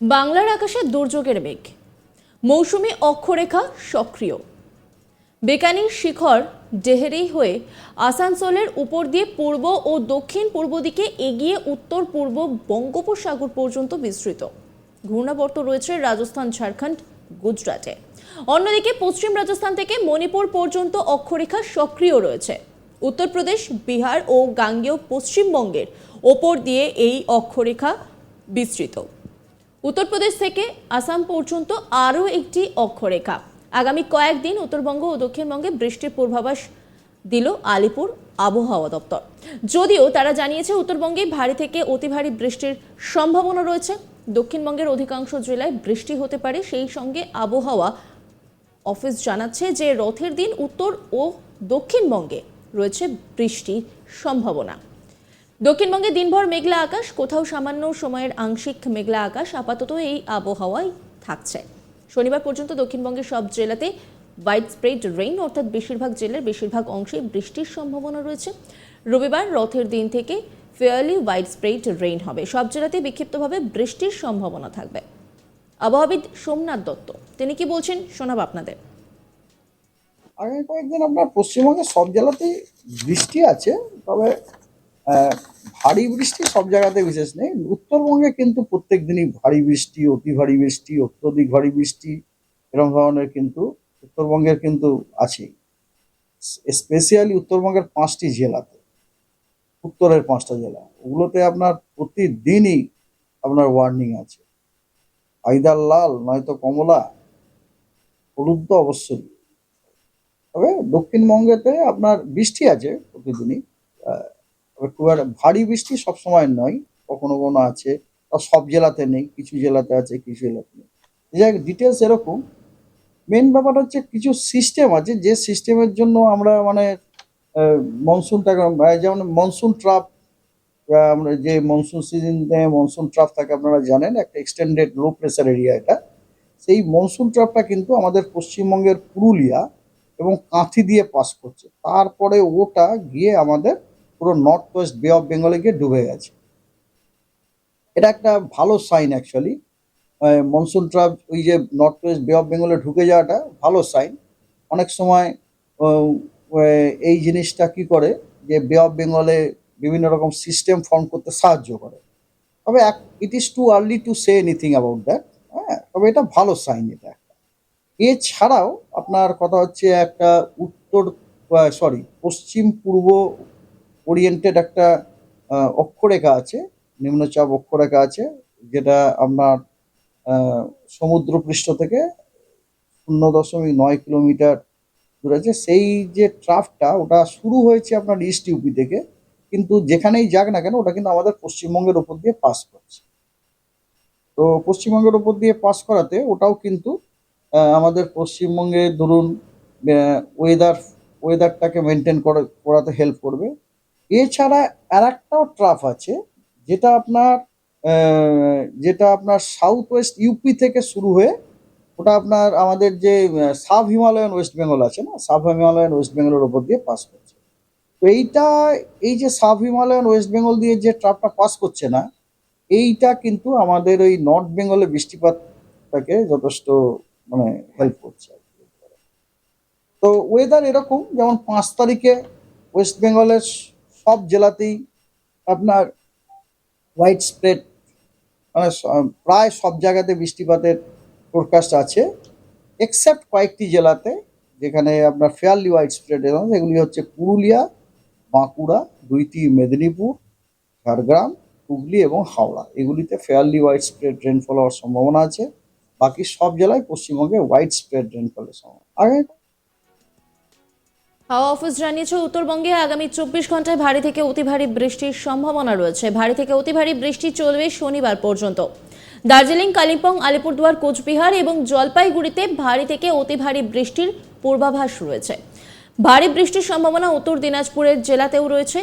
বাংলার আকাশে দুর্যোগের মেঘ। মৌসুমি অক্ষরেখা সক্রিয়। বেকানির শিখর ডেহেরি হয়ে আসানসোলের উপর দিয়ে পূর্ব ও দক্ষিণ পূর্ব দিকে এগিয়ে উত্তর পূর্ব বঙ্গোপসাগর পর্যন্ত বিস্তৃত। ঘূর্ণাবর্ত রয়েছে রাজস্থান, ঝাড়খণ্ড, গুজরাটে। অন্যদিকে পশ্চিম রাজস্থান থেকে মণিপুর পর্যন্ত অক্ষরেখা সক্রিয় রয়েছে। উত্তরপ্রদেশ, বিহার ও গাঙ্গেয় পশ্চিমবঙ্গের ওপর দিয়ে এই অক্ষরেখা বিস্তৃত। উত্তরপ্রদেশ থেকে আসাম পর্যন্ত আরও একটি অক্ষরেখা। আগামী কয়েকদিন উত্তরবঙ্গ ও দক্ষিণবঙ্গে বৃষ্টির পূর্বাভাস দিল আলিপুর আবহাওয়া দপ্তর। যদিও তারা জানিয়েছে, উত্তরবঙ্গে ভারী থেকে অতি ভারী বৃষ্টির সম্ভাবনা রয়েছে। দক্ষিণবঙ্গের অধিকাংশ জেলায় বৃষ্টি হতে পারে। সেই সঙ্গে আবহাওয়া অফিস জানাচ্ছে যে, রথের দিন উত্তর ও দক্ষিণবঙ্গে রয়েছে বৃষ্টির সম্ভাবনা। দক্ষিণবঙ্গে দিনভর মেঘলা আকাশ, কোথাও সামান্য সময়ের আংশিক মেঘলা আকাশ, আপাতত এই আবহাওয়াই থাকছে। শনিবার পর্যন্ত দক্ষিণবঙ্গের সব জেলাতে হোয়াইট স্প্রেড রেইন অর্থাৎ বেশিরভাগ জেলার বেশিরভাগ অংশে বৃষ্টির সম্ভাবনা রয়েছে। রবিবার রথের দিন থেকে ফেয়ারলি হোয়াইট স্প্রেড রেইন হবে। সব জেলাতে বিক্ষিপ্তভাবে বৃষ্টির সম্ভাবনা থাকবে। আবহাওয়াবিদ সোমনাথ দত্ত, তিনি কি বলছেন, শোনাব আপনাদের। আগামী কয়েকদিন আপনার পশ্চিমবঙ্গের সব জেলাতেই বৃষ্টি আছে, তবে ভারী বৃষ্টি সব জায়গাতে বিশেষ নেই। উত্তরবঙ্গে কিন্তু প্রত্যেক দিনই ভারী বৃষ্টি, অতি ভারী বৃষ্টি, অত্যধিক ভারী বৃষ্টি এরকম ধরনের কিন্তু উত্তরবঙ্গের কিন্তু আছেই। স্পেশালি উত্তরবঙ্গের পাঁচটি জেলাতে, উত্তরের পাঁচটা জেলা। ওগুলোতে আপনার প্রতিদিনই আপনার ওয়ার্নিং আছে। আইদার লাল নয়তো কমলা, হলুদ তো অবশ্যই। তবে দক্ষিণবঙ্গেতে আপনার বৃষ্টি আছে প্রতিদিনই তবে খুব একটা ভারী বৃষ্টি সবসময় নয়, কখনো কখনো আছে সব জেলাতে নেই, কিছু জেলাতে আছে, কিছু জেলাতে নেই। যাই ডিটেলস এরকম। মেন ব্যাপার হচ্ছে কিছু সিস্টেম আছে, যে সিস্টেমের জন্য আমরা মানে মনসুনটাকে যেমন মনসুন ট্রাপ আমরা যে মনসুন সিজনে মনসুন ট্রাপ থাকে, আপনারা জানেন, একটা এক্সটেন্ডেড লো প্রেসার এরিয়া এটা। সেই মনসুন ট্রাপটা কিন্তু আমাদের পশ্চিমবঙ্গের পুরুলিয়া এবং কাঁথি দিয়ে পাস করছে। তারপরে ওটা গিয়ে আমাদের পুরো নর্থ ওয়েস্ট বে অফ বেঙ্গলে গিয়ে ডুবে গেছে। এটা একটা ভালো সাইন অ্যাকচুয়ালি মনসুন ট্রাপ ওই যে নর্থ ওয়েস্ট বে অফ বেঙ্গলে ঢুকে যাওয়াটা ভালো সাইন অনেক সময় এই জিনিসটা কি করে যে বে অফ বেঙ্গলে বিভিন্ন রকম সিস্টেম ফর্ম করতে সাহায্য করে। তবে এক it is too early to say anything about that হ্যাঁ তবে এটা ভালো সাইন এটা একটা। এছাড়াও আপনার কথা হচ্ছে একটা উত্তর সরি পশ্চিম পূর্ব ওরিয়েন্টেড একটা অক্ষরেখা আছে নিম্নচাপ অক্ষরেখা আছে যেটা আপনার আহ, সমুদ্রপৃষ্ঠ থেকে শূন্য দশমিক নয় কিলোমিটার দূরে আছে। সেই যে ট্রাফটা ওটা শুরু হয়েছে আপনার ইস্ট ইউপি থেকে কিন্তু যেখানেই যাক না কেন ওটা কিন্তু আমাদের পশ্চিমবঙ্গের ওপর দিয়ে পাস করছে। তো পশ্চিমবঙ্গের ওপর দিয়ে পাস করাতে ওটাও কিন্তু আমাদের পশ্চিমবঙ্গে ধরুন ওয়েদার ওয়েদারটাকে মেনটেন করে করাতে হেল্প করবে। এছাড়া আর একটাও ট্রাফ আছে, যেটা আপনার যেটা আপনার সাউথ ওয়েস্ট ইউপি থেকে শুরু হয়ে, ওটা আপনার আমাদের যে সাব হিমালয়ান ওয়েস্ট বেঙ্গল আছে না সাব হিমালয়ান ওয়েস্ট বেঙ্গলের ওপর দিয়ে পাস করছে তো এইটা, এই যে সাব হিমালয়ান ওয়েস্ট বেঙ্গল দিয়ে যে ট্রাফটা পাস করছে না, এইটা কিন্তু আমাদের ওই নর্থ বেঙ্গলে বৃষ্টিপাতটাকে যথেষ্ট মানে হেল্প করছে। তো ওয়েদার এরকম, যেমন পাঁচ তারিখে ওয়েস্ট বেঙ্গলের সব জেলাতেই আপনার হোয়াইট স্প্রেড মানে প্রায় সব জায়গাতে বৃষ্টিপাতের ফোরকাস্ট আছে এক্সেপ্ট কয়েকটি জেলাতে যেখানে আপনার ফেয়ারলি হোয়াইট স্প্রেড এগুলি হচ্ছে পুরুলিয়া, বাঁকুড়া, দুইটি মেদিনীপুর, ঝাড়গ্রাম, হুগলি এবং হাওড়া। এগুলিতে ফেয়ারলি হোয়াইট স্প্রেড রেনফল হওয়ার সম্ভাবনা আছে। বাকি সব জেলায় পশ্চিমবঙ্গে হোয়াইট স্প্রেড রেনফলের সম্ভাবনা। আগে হাওয়া অফিস জানিয়েছে, উত্তরবঙ্গে আগামী চব্বিশ ঘন্টায় ভারী থেকে অতি ভারী বৃষ্টির সম্ভাবনা রয়েছে। ভারী থেকে অতি ভারী বৃষ্টি চলবে শনিবার পর্যন্ত। দার্জিলিং, কালিম্পং, আলিপুরদুয়ার, কোচবিহার এবং জলপাইগুড়িতে ভারী থেকে অতি ভারী বৃষ্টির পূর্বাভাস রয়েছে। ভারী বৃষ্টির সম্ভাবনা উত্তর দিনাজপুরের জেলাতেও রয়েছে।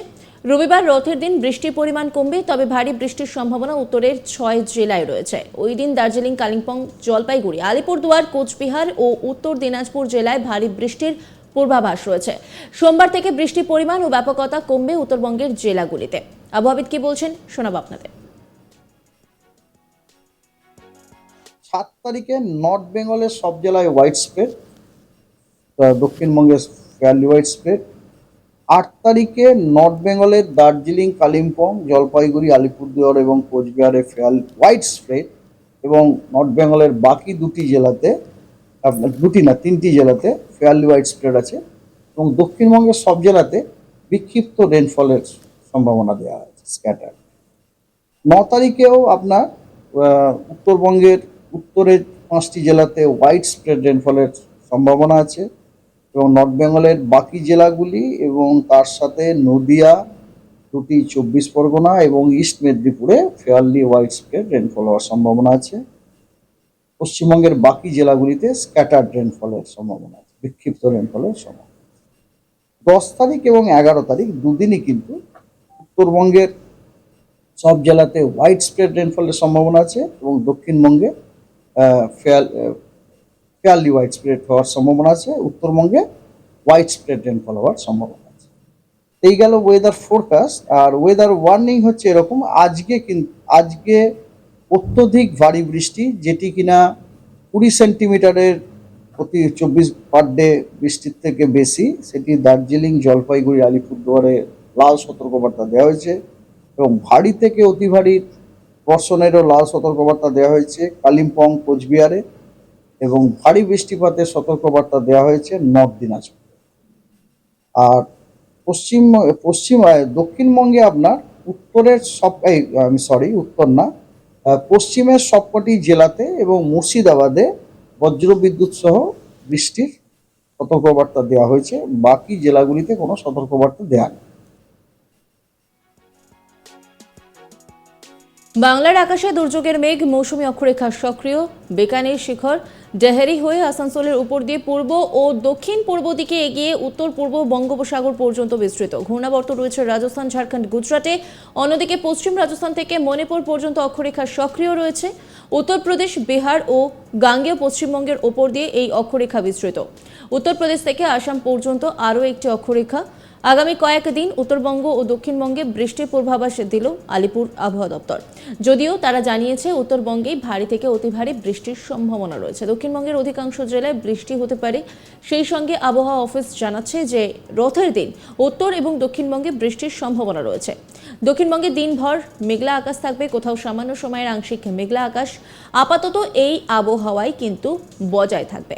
রবিবার রথের দিন বৃষ্টির পরিমাণ কমবে, তবে ভারী বৃষ্টির সম্ভাবনা উত্তরের ছয় জেলায় রয়েছে। ওই দিন দার্জিলিং, কালিম্পং, জলপাইগুড়ি, আলিপুরদুয়ার, কোচবিহার ও উত্তর দিনাজপুর জেলায় ভারী বৃষ্টির পূর্বাভাস রয়েছে। সোমবার থেকে বৃষ্টির পরিমাণ ও ব্যাপকতা কমবে উত্তরবঙ্গের জেলাগুলিতে। আবহাওয়াবিদ কি বলছেন, শোনাব আপনাদের। সাত তারিখে নর্থ বেঙ্গলের সব জেলায় হোয়াইট স্প্রেড দক্ষিণবঙ্গে ফেয়ারলি হোয়াইট স্প্রেড আট তারিখে নর্থ বেঙ্গলের দার্জিলিং, কালিম্পং, জলপাইগুড়ি, আলিপুরদুয়ার এবং কোচবিহারে ফেয়ার হোয়াইট স্প্রেড এবং নর্থ বেঙ্গলের বাকি দুটি জেলাতে আপনার দুটি না, তিনটি জেলাতে ফেয়ারলি হোয়াইট স্প্রেড আছে এবং দক্ষিণবঙ্গের সব জেলাতে বিক্ষিপ্ত রেনফলের সম্ভাবনা দেওয়া আছে স্ক্যাটার ন তারিখেও আপনার উত্তরবঙ্গের উত্তরের পাঁচটি জেলাতে হোয়াইট স্প্রেড রেনফলের সম্ভাবনা আছে এবং নর্থ বেঙ্গলের বাকি জেলাগুলি এবং তার সাথে নদিয়া দুটি চব্বিশ পরগনা এবং ইস্ট মেদিনীপুরে ফেয়ারলি ওয়াইড স্প্রেড রেনফল হওয়ার সম্ভাবনা আছে। পশ্চিমবঙ্গের বাকি জেলাগুলিতে স্ক্যাটার্ড রেনফলের সম্ভাবনা আছে, বিক্ষিপ্ত রেনফলের সম্ভাবনা দশ তারিখ এবং এগারো তারিখ দুদিনই কিন্তু উত্তরবঙ্গের সব জেলাতে হোয়াইট স্প্রেড রেনফলের সম্ভাবনা আছে এবং দক্ষিণবঙ্গে ফেয়ার ফেয়ারলি হোয়াইট স্প্রেড হওয়ার সম্ভাবনা আছে, উত্তরবঙ্গে হোয়াইট স্প্রেড রেনফল হওয়ার সম্ভাবনা আছে। এই গেল ওয়েদার ফোরকাস্ট আর ওয়েদার ওয়ার্নিং হচ্ছে এরকম, আজকে কিন্তু আজকে অত্যধিক ভারী বৃষ্টি, যেটি কিনা কুড়ি সেন্টিমিটারের প্রতি চব্বিশ পার ডে বৃষ্টির থেকে বেশি, সেটি দার্জিলিং, জলপাইগুড়ি, আলিপুরদুয়ারে লাল সতর্কবার্তা দেওয়া হয়েছে এবং ভারী থেকে অতি ভারী বর্ষণেরও লাল সতর্কবার্তা দেওয়া হয়েছে কালিম্পং, কোচবিহারে এবং ভারী বৃষ্টিপাতের সতর্কবার্তা দেওয়া হয়েছে নর্থ দিনাজপুর। আর পশ্চিম পশ্চিম দক্ষিণবঙ্গে আপনার উত্তরের সব, এই, আমি সরি উত্তর না পশ্চিমের সবকটি জেলাতে এবং মুর্শিদাবাদে বজ্রবিদ্যুৎ সহ বৃষ্টির সতর্কবার্তা দেওয়া হয়েছে। বাকি জেলাগুলিতে কোনো সতর্কবার্তা দেওয়া নেই। বাংলার আকাশে দুর্যোগের মেঘ, মৌসুমী অক্ষরেখা সক্রিয়, বেকানের শিখর ডেহেরি হয়ে আসানসোলের উপর দিয়ে পূর্ব ও দক্ষিণ পূর্ব দিকে এগিয়ে উত্তর পূর্ব বঙ্গোপসাগর পর্যন্ত বিস্তৃত। ঘূর্ণাবর্ত রয়েছে রাজস্থান, ঝাড়খণ্ড, গুজরাটে। অন্যদিকে পশ্চিম রাজস্থান থেকে মণিপুর পর্যন্ত অক্ষরেখা সক্রিয় রয়েছে। উত্তরপ্রদেশ, বিহার ও গাঙ্গেয় পশ্চিমবঙ্গের ওপর দিয়ে এই অক্ষরেখা বিস্তৃত। উত্তরপ্রদেশ থেকে আসাম পর্যন্ত আরও একটি অক্ষরেখা। আগামী কয়েকদিন উত্তরবঙ্গ ও দক্ষিণবঙ্গে বৃষ্টির পূর্বাভাস দিল আলিপুর আবহাওয়া দপ্তর। যদিও তারা জানিয়েছে উত্তরবঙ্গে ভারী থেকে অতি ভারী বৃষ্টির সম্ভাবনা রয়েছে। দক্ষিণবঙ্গের অধিকাংশ জেলায় বৃষ্টি হতে পারে। সেই সঙ্গে আবহাওয়া অফিস জানাচ্ছে যে রথের দিন উত্তর এবং দক্ষিণবঙ্গে বৃষ্টির সম্ভাবনা রয়েছে। দক্ষিণবঙ্গে দিনভর মেঘলা আকাশ থাকবে, কোথাও সামান্য সময়ের আংশিক মেঘলা আকাশ। আপাতত এই আবহাওয়াই কিন্তু বজায় থাকবে।